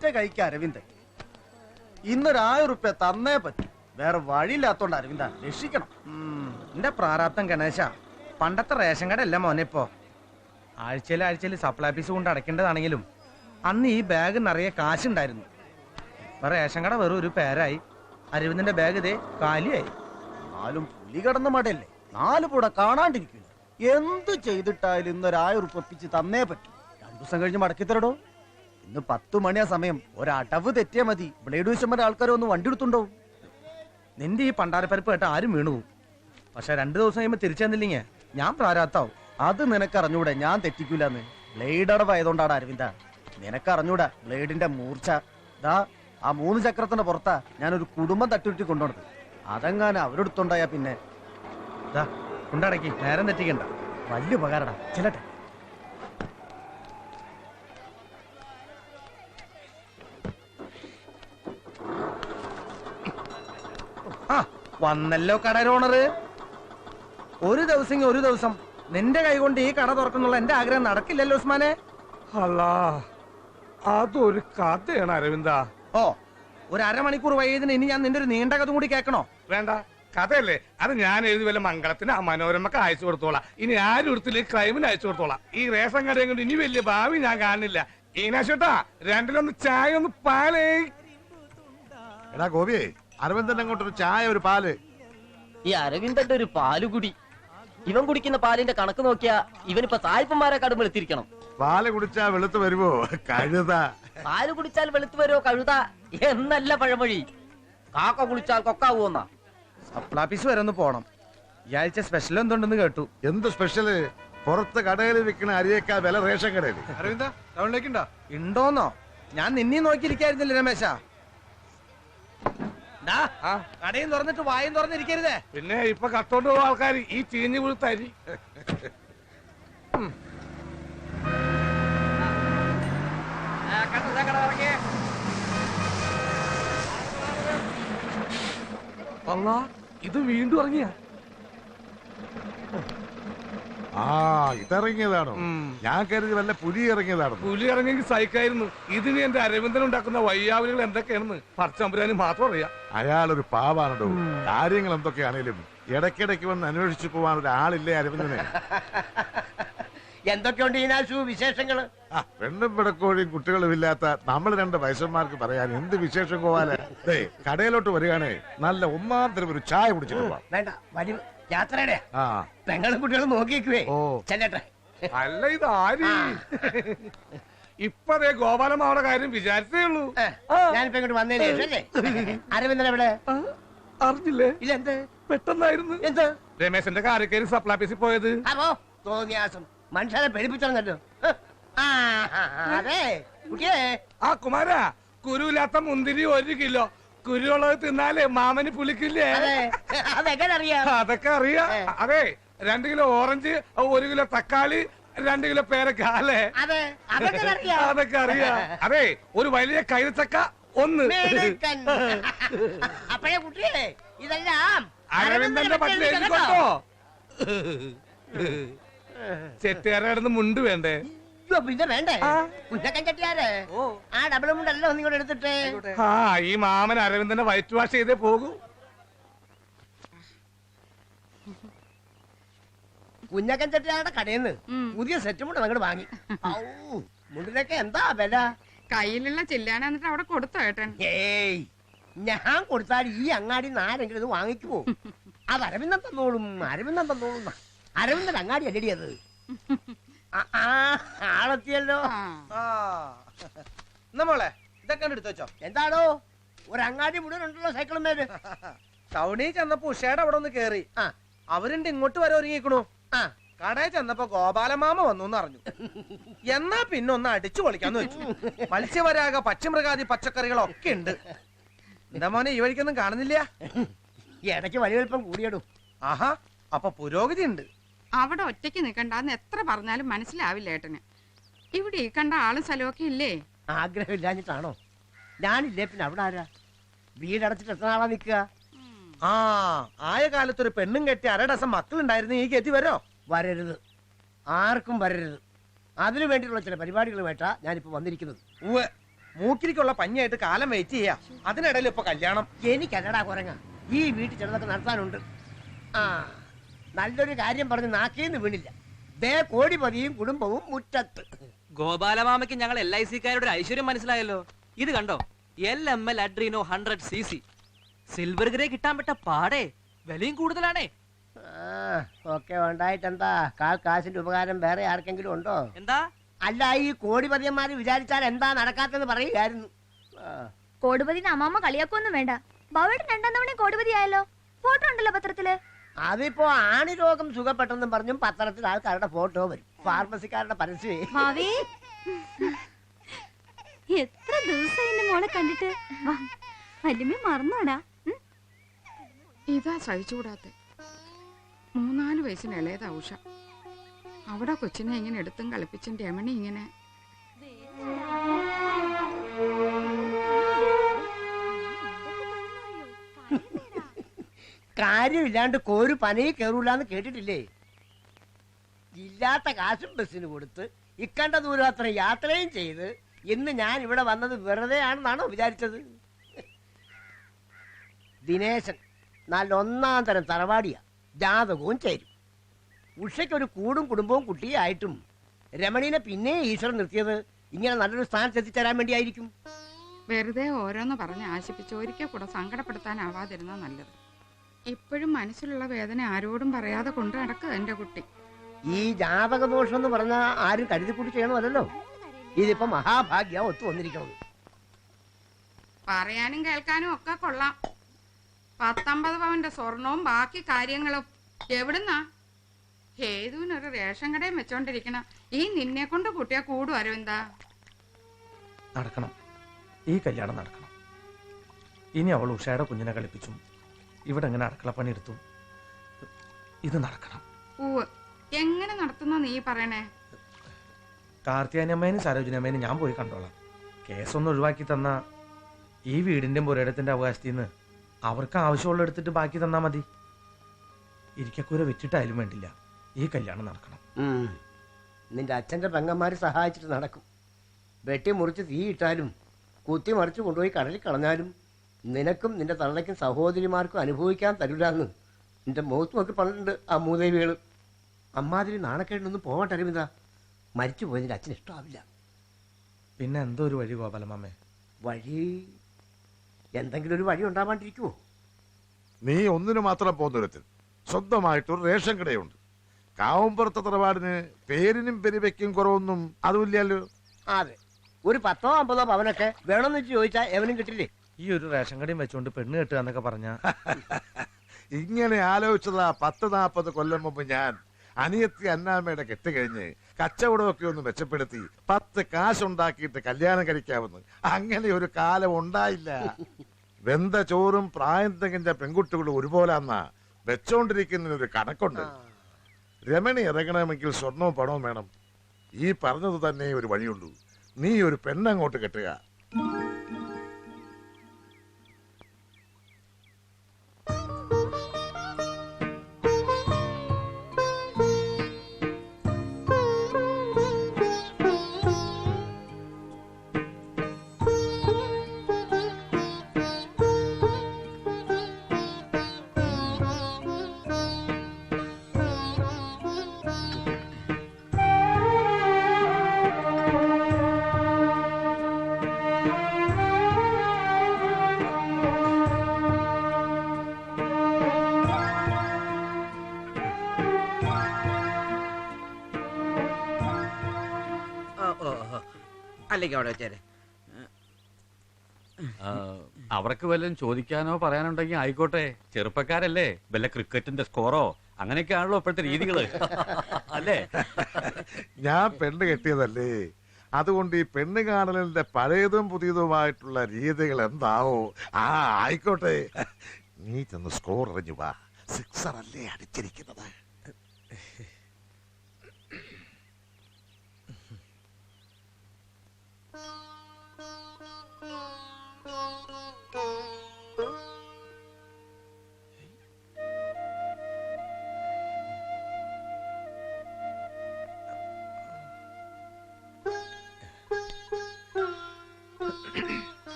അറ്റ കൈക്ക് അരവിന്ദൻ. ഇന്നൊരായിരം റുപ്യ തന്നേ പറ്റും. വേറെ വഴിയില്ലാത്തോണ്ട് അരവിന്ദ രക്ഷിക്കണം. എന്റെ പ്രാരാബ്ദം ഗണേശ പണ്ടത്തെ റേഷൻ കട അല്ല മോനെ ഇപ്പോ? ആഴ്ചയിൽ ആഴ്ചയിൽ സപ്ലൈ ഓഫീസ് കൊണ്ട് അടയ്ക്കേണ്ടതാണെങ്കിലും അന്ന് ഈ ബാഗ് നിറയെ കാശുണ്ടായിരുന്നു. ഇപ്പൊ റേഷൻ കട വെറും ഒരു പേരായി. അരവിന്ദന്റെ ബാഗ് ഇതേ കാലിയായി. നാലും പുലി കടന്ന മടയല്ലേ? നാലു പൂട കാണാണ്ടിരിക്കുന്നു എന്ത് ചെയ്തിട്ടായാലും ഇന്നൊരായിരം തന്നേ പറ്റും. രണ്ടു ദിവസം കഴിഞ്ഞ് മടക്കി തരടോ? ഇന്ന് പത്തു മണിയാ സമയം. ഒരടവ് തെറ്റിയാ മതി. ബ്ലേഡ് വിശമ്പന്റെ ആൾക്കാരെ ഒന്ന് വണ്ടി എടുത്തുണ്ടോ നിന്റെ ഈ പണ്ടാരപ്പരപ്പ് കേട്ടാ ആരും വീണു പോകും പക്ഷെ രണ്ടു ദിവസം കഴിയുമ്പോൾ തിരിച്ചു തന്നില്ലെങ്കിൽ ഞാൻ പ്രാരാത്താവും അത് നിനക്കറിഞ്ഞൂടെ ഞാൻ തെറ്റിക്കൂലെന്ന്. ബ്ലേഡ് അടവായതുകൊണ്ടാണ് അരവിന്ദ. നിനക്കറിഞ്ഞൂടെ ബ്ലേഡിന്റെ മൂർച്ച. ദാ ആ മൂന്ന് ചക്രത്തിന്റെ പുറത്താ ഞാനൊരു കുടുംബം തട്ടിവിട്ടി കൊണ്ടുവന്നത്. അതെങ്ങാനും അവരെടുത്തുണ്ടായാ പിന്നെ. ദാ കൊണ്ടടക്കി. നേരം തെറ്റിക്കണ്ട. വലിയ ഉപകാരടാ. ചിലട്ടെ വന്നല്ലോ കടയുടെ ഓണറ് ഒരു ദിവസം ഒരു ദിവസം നിന്റെ കൈ കൊണ്ട് ഈ കട തുറക്കുന്നുള്ള എന്റെ ആഗ്രഹം നടക്കില്ലല്ലോ ഉസ്മാനെ. അല്ലാ അതൊരു കഥയാണ് അരവിന്ദ. ഓ ഒരു അരമണിക്കൂർ വൈകിയതിന് ഇനി ഞാൻ നിന്റെ ഒരു നീണ്ട കഥ കൂടി കേൾക്കണോ? വേണ്ട കഥയല്ലേ. അത് ഞാൻ എഴുതി വല്ല മംഗളത്തിന് ആ മനോരമക്ക് അയച്ചു കൊടുത്തോളാം. ഇനി ആരും എടുത്തില്ല ക്രൈമിന് അയച്ചു കൊടുത്തോളാം. ഈ റേഷൻ കടയും കൊണ്ട് ഇനി വലിയ ഭാവി ഞാൻ കാണുന്നില്ല. ഈനാശോട്ടാ രണ്ടിലൊന്ന് ചായ ഒന്ന് പാലേ. എടാ ഗോപിയെ അരവിന്ദൻ അങ്ങോട്ടൊരു ചായ ഒരു പാൽ. ഈ അരവിന്ദന്റെ ഒരു പാൽ പാലുകുടി ഇവൻ കുടിക്കുന്ന പാലിന്റെ കണക്ക് നോക്കിയാ ഇവനിപ്പോ സായിപ്പന്മാരെ കടുമ്പ് എത്തിരിക്കണം പാൽ കുടിച്ചാ വെളുത്ത് വരുമോ കഴുത. പാൽ കുടിച്ചാൽ വെളുത്ത് വരുമോ കഴുത? എന്നല്ല പഴമൊഴി. കാക്ക കുളിച്ചാൽ കൊക്കാവൂന്ന സപ്ലാപ്പീസ് വരെ ഒന്ന് പോണം. ഈ ആഴ്ച സ്പെഷ്യൽ എന്തുണ്ടെന്ന് കേട്ടു. എന്ത് സ്പെഷ്യൽ പുറത്ത് കടയിൽ വിൽക്കുന്ന അരിയേക്കാ വില റേഷൻ കടയിൽ. അരവിന്ദ ടൗണിലേക്കുണ്ടോ? ഉണ്ടോന്നോ ഞാൻ നിന്നെ നോക്കിയിരിക്കായിരുന്നില്ല രമേശ? കടയും തുറന്നിട്ട് വായും തുറന്നിരിക്കരുതേ. പിന്നെ ഇപ്പൊ കത്തോണ്ട് പോകുന്ന ആൾക്കാർ ഈ ചീഞ്ഞു അല്ല ഇത് വീണ്ടും ഇറങ്ങിയ? ആ ഇറങ്ങിയതാണോ ഞാൻ കരുതി വല്ല പുലി ഇറങ്ങിയതാണോ? പുലി ഇറങ്ങിയെങ്കിൽ സഹിക്കായിരുന്നു. ഇതിന് എന്റെ അരവിന്ദൻ ഉണ്ടാക്കുന്ന വയ്യാവലികൾ എന്തൊക്കെയാണെന്ന് പറച്ചമ്പുരാനി മാത്രം അറിയാം. അയാളൊരു പാവാണോ കാര്യങ്ങൾ എന്തൊക്കെയാണേലും ഇടയ്ക്കിടയ്ക്ക് വന്ന് അന്വേഷിച്ചു പോവാൻ ഒരാളില്ലേ അരവിന്ദനെ? എന്തൊക്കെയുണ്ട് ഈനാശു വിശേഷങ്ങൾ? പെണ്ണും പിടക്കോഴിയും കുട്ടികളും ഇല്ലാത്ത നമ്മൾ രണ്ട് വയസ്സന്മാർക്ക് പറയാൻ എന്ത് വിശേഷം പോവാലേ ദേ കടയിലോട്ട് വരികയാണേ നല്ല ഒന്നാം തരം ഒരു ചായ കുടിച്ചിട്ട് പോവാം. വേണ്ട യാത്രയുടെ. പെങ്ങളും കുട്ടികളും നോക്കിയേക്കുവേ. ഓ. ചെല്ലട്ടെ. അല്ല ഇത് ആര് ഇപ്പതേ ഗോപാലമാവയുടെ കാര്യം വിചാരിച്ചേ ഉള്ളൂ. ഞാനിപ്പോ ഇങ്ങോട്ട് വന്നതിന് ശേഷം അല്ലേ? അരവിന്ദൻ എവിടെ? അറിഞ്ഞില്ലേ? ഇല്ല എന്ത്? പെട്ടെന്നായിരുന്നു. എന്ത്? രമേശന്റെ കാരക്കേരി സപ്ലാപ്പീസിൽ പോയത്. അപ്പോ തോന്നിയാസം. മനുഷ്യരെ പേടിപ്പിച്ചോ ആ അതെ. കുട്ടിയെ. ആ കുമാര കുരുവില്ലാത്ത മുന്തിരി ഒരു കിലോ. കുരുവുള്ളത് തിന്നാലേ മാമന് പുലിക്കില്ലേ അതെ. അതെങ്ങനെ അറിയാം അതൊക്കെ അറിയാം. അതെ രണ്ട് കിലോ ഓറഞ്ച് ഒരു കിലോ തക്കാളി രണ്ട് കിലോ പേരക്ക അല്ലേ? അതെ. അതൊക്കെ അറിയാം. അതെ ഒരു വലിയ കൈതച്ചക്ക ഒന്ന്. അപ്പഴേ കുട്ടിയെ ഇതെല്ലാം അരവിന്ദന്റെ പട്ടിൽ പട്ടിൽ എഴുതി കൊണ്ടോ ചെട്ടിയാരായിരുന്നു മുണ്ട് വേണ്ടേ? പിന്നെ വേണ്ടേ? കുഞ്ഞക്കൻ ചെട്ടിയാര്. ആ ഡബിൾ ഒന്നും ഒന്നിങ്ങോട്ട് എടുത്തിട്ടേ? ആ ഈ മാമൻ അരവിന്ദനെ വൈറ്റ് വാഷ് ചെയ്തേ പോകൂ. കുഞ്ഞക്കൻ ചട്ടിയാരുടെ കടയിൽ നിന്ന് പുതിയ സെറ്റ് മുണ്ട് അങ്ങോട്ട് വാങ്ങി. ഔ, മുണ്ടിനൊക്കെ എന്താ വില? കയ്യിലുള്ള ചില്ലാന എന്നിട്ട് അവിടെ കൊടുത്തോ ഏട്ടൻ? ഏയ് ഞാൻ കൊടുത്താൽ ഈ അങ്ങാടി ആരെങ്കിലും ഇത് വാങ്ങിക്കുമോ അത് അരവിന്ദൻ തന്നോളും അരവിന്ദൻ തന്നോളും. ന്നാ. അരവിന്ദൻ അങ്ങാടി അല്ലടി അത്. ആളെത്തിയല്ലോ. ആ. എന്നാ മോളെ ഇതൊക്കെ എടുത്തു വെച്ചോ. എന്താണോ ഒരു അങ്ങാടി മുഴുവൻ ഉണ്ടല്ലോ സൈക്കിളും മേൽ. ടൗണിൽ ചെന്നപ്പോ ഉഷയുടെ അവിടെ ഒന്ന് കേറി. അവരുണ്ട് ഇങ്ങോട്ട് വരെ ഒരുങ്ങിക്കണു ആ. കടയിൽ ചെന്നപ്പോ ഗോപാലമാമ വന്നു എന്ന് അറിഞ്ഞു. എന്നാ പിന്നെ ഒന്ന് അടിച്ചു പൊളിക്കാന്ന് വെച്ചു. മത്സ്യവരാക പച്ചമൃഗാദി പച്ചക്കറികളൊക്കെ ഉണ്ട്. എന്താ മോനെ ഈ വഴിക്കൊന്നും കാണുന്നില്ല? ഇടയ്ക്ക് വലിയ വലിപ്പം കൂടിയിടും. ആഹാ അപ്പൊ പുരോഗതി ഉണ്ട്. അവിടെ ഒറ്റയ്ക്ക് നിൽക്കണ്ടെന്ന് എത്ര പറഞ്ഞാലും മനസ്സിലാവില്ല ഏട്ടന്. ഇവിടെ ഈ കണ്ട ആളും സ്ഥലമൊക്കെ ഇല്ലേ? ആഗ്രഹമില്ലാഞ്ഞിട്ടാണോ? ഞാനില്ലേ പിന്നെ അവിടെ ആരാ? വീടടച്ചിട്ട് എത്ര ആളാ നിൽക്കുക? ആ ആയ കാലത്തൊരു പെണ്ണും കെട്ടി അരടസം മക്കളുണ്ടായിരുന്നു. ഈ കെത്തി വരോ? വരരുത്. ആർക്കും വരരുത്. അതിനു വേണ്ടിയിട്ടുള്ള ചില പരിപാടികളുമായിട്ടാ ഞാനിപ്പോ വന്നിരിക്കുന്നത്. ഉവ്വ്. മൂക്കിരിക്കുള്ള പഞ്ഞായിട്ട് കാലം വെയിറ്റ് ചെയ്യാ. അതിനിടയിൽ ഇപ്പൊ കല്യാണം. എനിക്കല്ലടാ കുരങ്ങ. ഈ വീട്ടിൽ ചിലതൊക്കെ നടത്താനുണ്ട്. ആ. നല്ലൊരു കാര്യം പറഞ്ഞ് നാക്കീന്ന് വീണില്ല. ദേ കോടിപതിയും കുടുംബവും മുറ്റത്ത്. ഗോപാലമാമയ്ക്ക് ഞങ്ങൾ എൽ ഐ സിക്കാരുടെ ഒരു ഐശ്വര്യം മനസ്സിലായല്ലോ. ഇത് കണ്ടോ? L M L Adreno hundred C C silver grey കിട്ടാൻ പറ്റ പാടേ. വിലയും കൂടുതലാണേ. ഓക്കെ ഒക്കെ ഉണ്ടായിട്ടെന്താ? കാൽ കാശിന്റെ ഉപകാരം വേറെ ആർക്കെങ്കിലും ഉണ്ടോ? എന്താ? അല്ല ഈ കോടിപതിയന്മാര് വിചാരിച്ചാൽ എന്താ നടക്കാത്തെന്ന് പറയുകയായിരുന്നു. കോടിപതിന് അമ്മാമ്മ കളിയാക്കൊന്നും വേണ്ട. ബാവേട്ടൻ രണ്ടാം തവണ കോടിപതി ആയല്ലോ ഫോട്ടോ ഉണ്ടല്ലോ പത്രത്തിൽ. അതിപ്പോ ആണി രോഗം സുഖപ്പെട്ടെന്നും പറഞ്ഞും പത്രത്തിൽ ആൾക്കാരുടെ ഫോട്ടോ വരും. ഫാർമസിക്കാരുടെ പരസ്യം ഭാവി. എത്ര ദിവസം എന്റെ മോളെ കണ്ടിട്ട്? വല്യമ്മ മറന്നോടാ? ഇതാ സഹിച്ചുകൂടാത്ത. മൂന്നാൽ വയസ്സിന് ഇളയതാ ഉഷ. അവിടെ കൊച്ചിനെ ഇങ്ങനെ എടുത്തും കളിപ്പിച്ചും രമണി ഇങ്ങനെ കാര്യമില്ലാണ്ട് കോരു പനയിൽ കയറൂലെന്ന് കേട്ടിട്ടില്ലേ? ഇല്ലാത്ത കാശും ബസ്സിന് കൊടുത്ത് ഇക്കണ്ട ദൂരം അത്ര യാത്രയും ചെയ്ത് ഇന്ന് ഞാൻ ഇവിടെ വന്നത് വെറുതെ ആണെന്നാണോ വിചാരിച്ചത്? ദിനേശൻ നല്ല ഒന്നാം തരം തറവാടിയാ. ജാതകവും ചേരും. ഉഷയ്ക്കൊരു കൂടും കുടുംബവും കുട്ടിയായിട്ടും രമണീനെ പിന്നെ ഈശ്വരൻ നിർത്തിയത് ഇങ്ങനെ നല്ലൊരു സ്ഥാനത്ത് എത്തിച്ചേരാൻ വേണ്ടിയായിരിക്കും. വെറുതെ ഓരോന്ന് പറഞ്ഞ് ആശിപ്പിച്ച് ഒരിക്കൽ കൂടെ സങ്കടപ്പെടുത്താനാവാതിരുന്ന നല്ലത്. ഇപ്പോഴും മനസ്സിലുള്ള വേദന ആരോടും പറയാതെ കൊണ്ട് നടക്കുക എന്റെ കുട്ടി. ഈ ജാതക ദോഷം എന്ന് പറഞ്ഞാൽ ആരും കരുതി കൂടി ചെയ്യണമല്ലോ ഇതിപ്പോ മഹാഭാഗ്യ ഒത്തു വന്നിരിക്കണം പറയാനും കേൾക്കാനും ഒക്കെ കൊള്ളാം. പത്തൊമ്പത് പവന്റെ സ്വർണവും ബാക്കി കാര്യങ്ങളും എവിടുന്നാ? ഹേതുവിനൊരു റേഷൻ കടയും വെച്ചോണ്ടിരിക്കണ. ഈ നിന്നെ കൊണ്ട് കൂട്ടിയാ കൂടും അരവിന്ദാ. നടക്കണം. ഈ കല്യാണം നടക്കണം. ഇനി അവൾ ഉഷയുടെ കുഞ്ഞിനെ കളിപ്പിച്ചു ഇവിടെ എങ്ങനെ അടുക്കളപ്പണി എടുത്തു. ഇത് നടക്കണം. ഓ എങ്ങനെ നടത്തുന്ന നീ പറയണേ? കാർത്തിയാനമ്മേനും സരോജിനമ്മേനും ഞാൻ പോയി കണ്ടോളാം. കേസൊന്ന് ഒഴിവാക്കി തന്ന ഈ വീടിന്റെ പുരയിടത്തിന്റെ അവകാശത്തിൽ നിന്ന് അവർക്ക് ആവശ്യമുള്ള എടുത്തിട്ട് ബാക്കി തന്നാ മതി. ഇരിക്കക്കൂര വെച്ചിട്ടായാലും വേണ്ടില്ല. ഈ കല്യാണം നടക്കണം. നിന്റെ അച്ഛന്റെ പെങ്ങന്മാര് സഹായിച്ചിട്ട് നടക്കും. വെട്ടി മുറിച്ച് തീയിട്ടാലും കുത്തി മറിച്ച് കൊണ്ടുപോയി കടലിൽ കളഞ്ഞാലും നിനക്കും നിന്റെ തള്ളയ്ക്കും സഹോദരിമാർക്കും അനുഭവിക്കാൻ തരൂലെന്ന് നിന്റെ മുഖത്ത് നോക്കി പറഞ്ഞിട്ടുണ്ട് ആ മൂദേവികൾ അമ്മാതിരി നാണക്കേടിനൊന്നും പോകട്ടെ അരവിന്ദ മരിച്ചു പോയതിന്റെ അച്ഛൻ ഇഷ്ടമാവില്ല. പിന്നെ എന്തോ ഒരു വഴി ഗോപാലമാമേ വഴി? എന്തെങ്കിലും ഒരു വഴി ഉണ്ടാവാണ്ടിരിക്കുവോ? നീ ഒന്നിനു മാത്രം പോന്നൊരുത്തിൽ സ്വന്തമായിട്ടൊരു റേഷൻ കടയുണ്ട്. കാവുംപുറത്തെ തറവാടിന് പേരിനും പെരുവയ്ക്കും കുറവൊന്നും അതുമില്ലല്ലോ. അതെ. ഒരു പത്തോ അമ്പതോ പവനൊക്കെ വേണമെന്ന് വെച്ച് ചോദിച്ചാൽ എവനും കിട്ടില്ലേ? ഈ ഒരു റേഷൻ കടയും വെച്ചുകൊണ്ട് പെണ്ണ് കെട്ടുക എന്നൊക്കെ പറഞ്ഞ? ഇങ്ങനെ ആലോചിച്ചതാ പത്ത് നാപ്പത് കൊല്ലം മുമ്പ് ഞാൻ. അനിയത്തി അന്നാമ്മയുടെ കെട്ട് കഴിഞ്ഞ് കച്ചവടമൊക്കെ ഒന്ന് മെച്ചപ്പെടുത്തി പത്ത് കാശുണ്ടാക്കിയിട്ട് കല്യാണം കഴിക്കാമെന്ന്. അങ്ങനെ ഒരു കാലം ഉണ്ടായില്ല. വെന്ത ചോറും പ്രായം തികഞ്ഞ പെൺകുട്ടികളും ഒരുപോലാന്നാ വെച്ചോണ്ടിരിക്കുന്നതിന് ഒരു കണക്കുണ്ട്. രമണി ഇറങ്ങണമെങ്കിൽ സ്വർണവും പണവും വേണം. ഈ പറഞ്ഞത് തന്നെ ഒരു വഴിയുള്ളൂ. നീ ഒരു പെണ്ണങ്ങോട്ട് കെട്ടുക. അല്ലെങ്കിൽ അവിടെ വെച്ചേരെ. അവർക്ക് വല്ലതും ചോദിക്കാനോ പറയാനുണ്ടെങ്കിൽ ആയിക്കോട്ടെ. ചെറുപ്പക്കാരല്ലേ വല്ല ക്രിക്കറ്റിന്റെ സ്കോറോ അങ്ങനെയൊക്കെ ആണല്ലോ ഇപ്പോഴത്തെ രീതികൾ. അല്ലേ? ഞാൻ പെണ്ണ് കെട്ടിയതല്ലേ. അതുകൊണ്ട് ഈ പെണ്ണ് കാണലിന്റെ പഴയതും പുതിയതുമായിട്ടുള്ള രീതികൾ എന്താവോ? ആ ആയിക്കോട്ടെ. നീ ചെന്ന് സ്കോർ അറിഞ്ഞു വാ. സിക്സർ അല്ലേ അടിച്ചിരിക്കുന്നത്.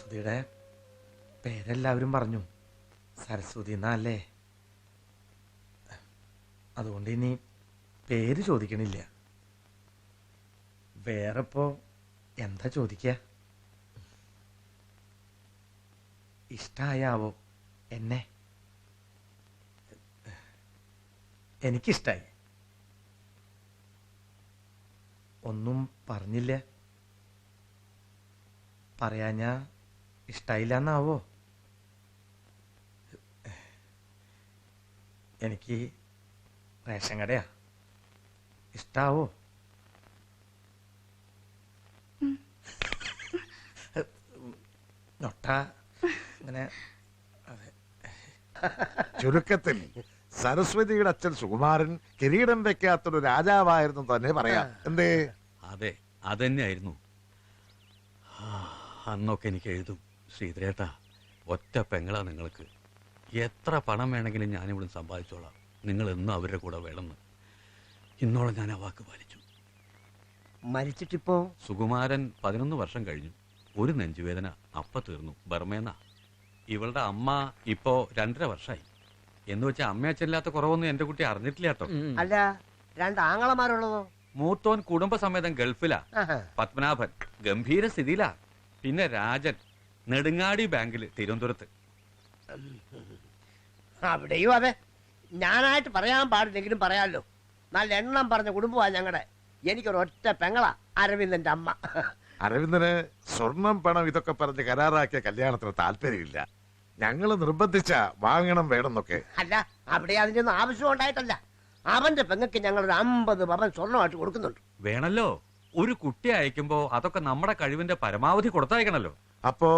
സരസ്വതിയുടെ പേരെല്ലാവരും പറഞ്ഞു. സരസ്വതി എന്നല്ലേ അതുകൊണ്ട് ഇനി പേര് ചോദിക്കണില്ല. വേറെ ഇപ്പോ എന്താ ചോദിക്ക? ഇഷ്ടായാവോ എന്നെ? എനിക്കിഷ്ടായി. ഒന്നും പറഞ്ഞില്ല. പറയാഞ്ഞാ ഇഷ്ടായില്ല എന്നാവോ എനിക്ക് റേഷൻ കടയാ. ഇഷ്ടാവോ? നൊട്ട അങ്ങനെ ചുരുക്കത്തിൽ സരസ്വതിയുടെ അച്ഛൻ സുകുമാരൻ കിരീടം വെക്കാത്തൊരു രാജാവായിരുന്നു തന്നെ പറയാം. എന്തേ? അതെ അതന്നെയായിരുന്നു. ആയിരുന്നു അന്നൊക്കെ എനിക്ക് എഴുതും. ശ്രീധരേട്ടാ ഒറ്റ പെങ്ങളാ നിങ്ങൾക്ക് എത്ര പണം വേണമെങ്കിലും ഞാനിവിടെ സമ്പാദിച്ചോളാം. നിങ്ങൾ എന്നും അവരുടെ കൂടെ വേണമെന്ന്. ഇന്നോളം ഞാൻ ആ വാക്ക് പാലിച്ചു. മരിച്ചിട്ടിപ്പോ? സുകുമാരൻ പതിനൊന്ന് വർഷം കഴിഞ്ഞു. ഒരു നെഞ്ചുവേദന അപ്പ തീർന്നു. ബർമേന്ന. ഇവളുടെ അമ്മ ഇപ്പോ രണ്ടര വർഷമായി എന്ന് വെച്ചാൽ അമ്മയച്ചല്ലാത്ത കുറവൊന്നും എന്റെ കുട്ടി അറിഞ്ഞിട്ടില്ല കേട്ടോ. അല്ല രണ്ട് ആങ്ങളമാരുള്ളതോ? മൂത്തോൻ കുടുംബസമേതം ഗൾഫിലാ. പത്മനാഭൻ ഗംഭീര സ്ഥിതിയിലാ. പിന്നെ രാജൻ. നെടുങ്ങാടി ബാങ്കിൽ തിരുവനന്തപുരത്ത്. അവിടെയും അതെ. ഞാനായിട്ട് പറയാൻ പാടില്ലെങ്കിലും പറയാമല്ലോ നല്ല എണ്ണം പറഞ്ഞ കുടുംബമാണ് ഞങ്ങളുടെ എനിക്കൊരൊറ്റ പെങ്ങളാ അരവിന്ദന്റെ അമ്മ. അരവിന്ദന് സ്വർണം പണം ഇതൊക്കെ പറഞ്ഞ് കരാറാക്കിയ കല്യാണത്തിന് താല്പര്യമില്ല. ഞങ്ങൾ നിർബന്ധിച്ച വാങ്ങണം വേണമെന്നൊക്കെ. അല്ല അവിടെ അതിന്റെ ഒന്നും ആവശ്യം ഉണ്ടായിട്ടല്ല. അവന്റെ പെങ്ങൾക്ക് ഞങ്ങൾ ഒരു അമ്പത് പവൻ സ്വർണമായിട്ട് കൊടുക്കുന്നുണ്ട്. വേണല്ലോ. ഒരു കുട്ടി അയക്കുമ്പോ അതൊക്കെ നമ്മുടെ കഴിവിന്റെ പരമാവധി കൊടുത്തയക്കണല്ലോ. അപ്പോ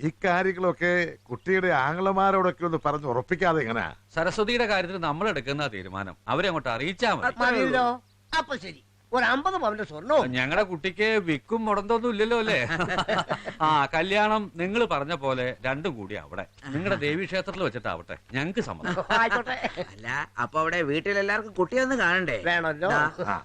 ഇക്കാര്യങ്ങളൊക്കെ കുട്ടിയുടെ ആംഗ്ലമാരോടൊക്കെ ഒന്ന് പറഞ്ഞ് ഉറപ്പിക്കാതെ എങ്ങനെയാ സരസ്വതിയുടെ കാര്യത്തിൽ നമ്മൾ എടുക്കുന്ന തീരുമാനം. അവരെ അങ്ങോട്ട് അറിയിച്ചാ മതി. മതിയല്ലോ അപ്പൊ ശരി. ഒരു അമ്പത് പവന്റെ സ്വർണവും. ഞങ്ങളുടെ കുട്ടിക്ക് വിക്കും മുടന്തൊന്നും ഇല്ലല്ലോ അല്ലേ? ആ കല്യാണം നിങ്ങൾ പറഞ്ഞ പോലെ രണ്ടും കൂടി അവിടെ. നിങ്ങളുടെ ദേവീക്ഷേത്രത്തിൽ വെച്ചിട്ടാവട്ടെ. ഞങ്ങൾക്ക് സമ്മതം. ആയിക്കോട്ടെ. അല്ല അപ്പൊ അവിടെ വീട്ടിലെല്ലാവർക്കും കുട്ടിയൊന്നും കാണണ്ടേ? വേണമല്ലോ. ആ.